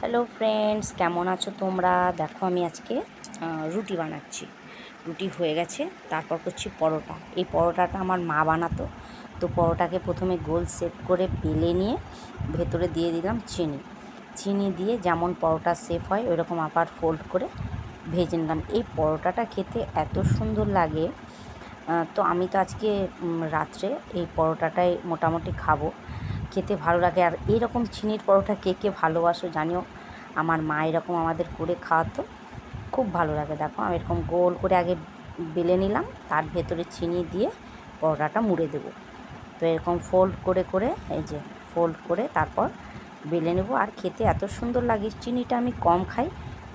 Hello friends কেমন আছো তোমরা? দেখো, আমি আজকে রুটি বানাচ্ছি। রুটি হয়ে গেছে, তারপর করছি পরোটা। এই পরোটাটা আমার মা বানাতো। তো পরোটাকে প্রথমে গোল সেট করে বেলে নিয়ে ভেতরে দিয়ে দিলাম চিনি। চিনি দিয়ে যেমন পরোটা সেফ হয়, ওইরকম আবার ফোল্ড করে ভেজে নিলাম। এই পরোটাটা খেতে এত সুন্দর লাগে। তো আমি তো আজকে রাত্রে এই পরোটাটাই মোটামুটি খাব। খেতে ভালো লাগে। আর এইরকম চিনির পরোটা কে কে ভালোবাসো জানিও। আমার মা এরকম আমাদের করে খাওয়াতো। খুব ভালো লাগে, দেখো। আমি এরকম গোল করে আগে বেলে নিলাম, তার ভেতরে চিনি দিয়ে পরোটাটা মুড়ে দেবো। তো এরকম ফোল্ড করে করে, এই যে ফোল্ড করে তারপর বেলে নেব। আর খেতে এত সুন্দর লাগে, চিনিটা আমি কম খাই,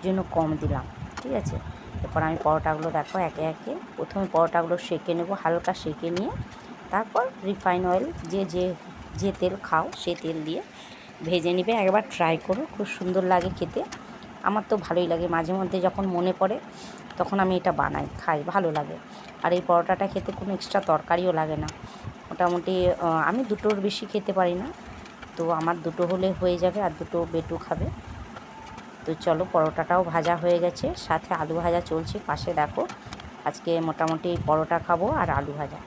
জন্য কম দিলাম, ঠিক আছে? এরপর আমি পরোটাগুলো দেখো একে একে। প্রথমে পরোটাগুলো সেঁকে নেব, হালকা সেঁকে নিয়ে। তারপর রিফাইন অয়েল যে যে যে তেল খাও সে তেল দিয়ে ভেজে নিবে। একবার ট্রাই করো, খুব সুন্দর লাগে খেতে। আমার তো ভালোই লাগে, মাঝে মধ্যে যখন মনে পড়ে তখন আমি এটা বানাই, খাই, ভালো লাগে। আর এই পরোটাটা খেতে কোনো এক্সট্রা তরকারিও লাগে না। মোটামুটি আমি দুটোর বেশি খেতে পারি না। তো আমার দুটো হলে হয়ে যাবে আর দুটো বেটু খাবে। তো চলো, পরোটাটাও ভাজা হয়ে গেছে। সাথে আলু ভাজা চলছে, পাশে দেখো। আজকে মোটামুটি পরোটা খাব আর আলু ভাজা।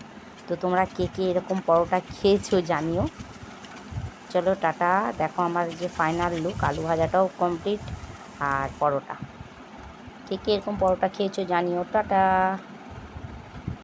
তো তোমরা কে কে এরকম পরোটা খেয়েছো জানিও। চলো টাটা, দেখো আমার যে ফাইনাল লুক আলু ভাজাটাও কমপ্লিট আর পরোটা। কে কে এরকম পরোটা খেয়েছো জানিও, টাটা।